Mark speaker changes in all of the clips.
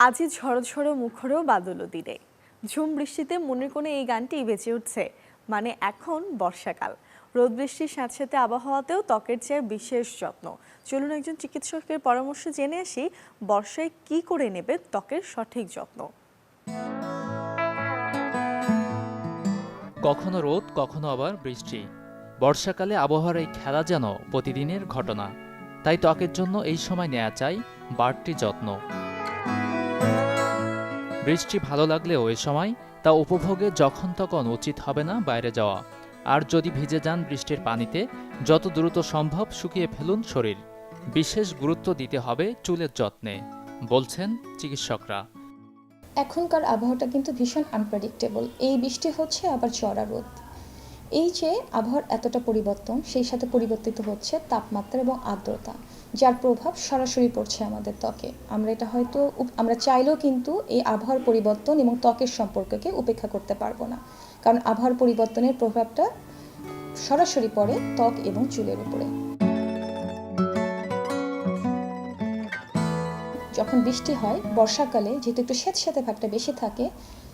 Speaker 1: আজি ঝড়ো ঝড়ো মুখরও বাদল দিনে। ঝুম বৃষ্টিতে মনের কোণে এই গানটি বেঁচে উঠছে। মানে এখন বর্ষাকাল। রোদ বৃষ্টির সাথে সাথে আবহাওয়াতেও ত্বকের চেয়ে বিশেষ যত্ন। চলুন একজন চিকিৎসকের পরামর্শ জেনে আসি, বর্ষায় কি করে নেবে ত্বকের সঠিক যত্ন।
Speaker 2: কখনো রোদ, কখনো আবার বৃষ্টি। বর্ষাকালে আবহাওয়ার এই খেলা যেন প্রতিদিনের ঘটনা। তাই ত্বকের জন্য এই সময় নেওয়া চাই বাড়তি যত্ন। বৃষ্টি ভালো লাগলেও এ সময় তা উপভোগে যখন তখন উচিত হবে না বাইরে যাওয়া। আর যদি ভিজে যান বৃষ্টির পানিতে, যত দ্রুত সম্ভব শুকিয়ে ফেলুন শরীর। বিশেষ গুরুত্ব দিতে হবে চুলের যত্নে, বলছেন চিকিৎসকরা।
Speaker 3: এখনকার আবহাওয়াটা কিন্তু ভীষণ আনপ্রেডিক্টেবল এই বৃষ্টি হচ্ছে, আবার চড়া রোদ। এই যে আবহাওয়ার এতটা পরিবর্তন, সেই সাথে পরিবর্তিত হচ্ছে তাপমাত্রা এবং আর্দ্রতা। যার প্রভাব সরাসরি পড়ছে আমাদের ত্বকে। আমরা এটা হয়তো আমরা চাইলেও কিন্তু এই আবহাওয়ার পরিবর্তন এবং ত্বকের সম্পর্ককে উপেক্ষা করতে পারব না। কারণ আবহাওয়ার পরিবর্তনের প্রভাবটা সরাসরি পড়ে ত্বক এবং চুলের উপরে। যখন বৃষ্টি হয়, বর্ষাকালে যেহেতু একটু স্যাঁতস্যাঁতে ভাবটা বেশি থাকে,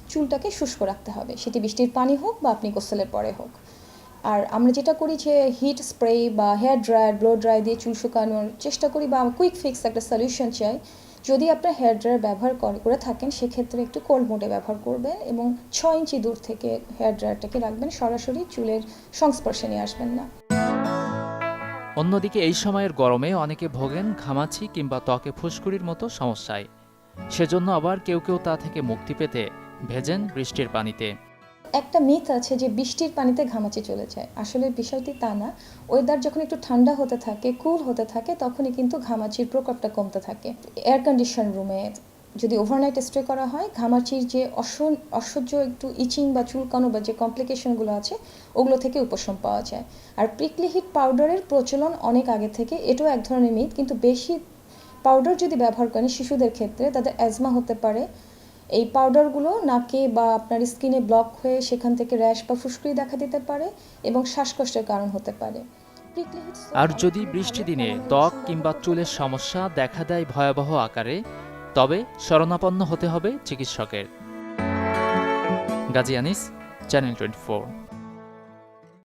Speaker 3: চুলটাকে শুষ্ক রাখতে হবে। সেটি বৃষ্টির পানি হোক বা আপনি গোসলের পরে হোক। আর আমরা যেটা করি যে হিট স্প্রে বা হেয়ার ড্রায়ার ব্লো ড্রাই দিয়ে চুল শুকানোর চেষ্টা করি বা কুইক ফিক্স একটা সলিউশন চাই। যদি আপনার হেয়ার ড্রায়ার ব্যবহার করে থাকেন, সেক্ষেত্রে একটু কোল্ড মোডে ব্যবহার করবেন এবং ছয় ইঞ্চি দূর থেকে হেয়ার ড্রায়ারটাকে রাখবেন, সরাসরি চুলের সংস্পর্শে নিয়ে আসবেন না।
Speaker 2: অন্যদিকে এই সময়ের গরমে অনেকে ভোগেন ঘামাচি কিংবা ত্বকে ফুসকুড়ির মতো সমস্যায়। সেজন্য আবার কেউ কেউ তা থেকে মুক্তি পেতে ভেজেন বৃষ্টির পানিতে।
Speaker 3: একটা মিথ আছে যে বৃষ্টির পানিতে ঘামাচি চলে যায়। আসলে বিষয়টি তা না। ওয়েদার যখন একটু ঠান্ডা হতে থাকে কুল হতে থাকে, তখনই কিন্তু ঘামাচির প্রকোপটা কমতে থাকে। এয়ার কন্ডিশন রুমে যদি ওভারনাইট স্টে করা হয়, ঘামাচির যে অস- অসহ্য একটু ইচিং বা চুলকানো বা যে কমপ্লিকেশনগুলো আছে, ওগুলো থেকে উপশম পাওয়া যায়। আর প্রিকলি হিট পাউডারের প্রচলন অনেক আগে থেকে, এটাও এক ধরনের মিথ কিন্তু বেশি পাউডার যদি ব্যবহার করেন শিশুদের ক্ষেত্রে, তাদের অ্যাজমা হতে পারে এই পাউডারগুলো নাকে বা আপনার স্কিনে ব্লক হয়ে সেখান থেকে র্যাশ বা ফুসকুড়ি দেখা দিতে পারে এবং শ্বাসকষ্টের কারণ হতে পারে।
Speaker 2: আর যদি বৃষ্টি দিনে ত্বক কিংবা চুলের সমস্যা দেখা দেয় ভয়াবহ আকারে, তবে শরণাপন্ন হতে হবে চিকিৎসকের। Gazi Anis channel twenty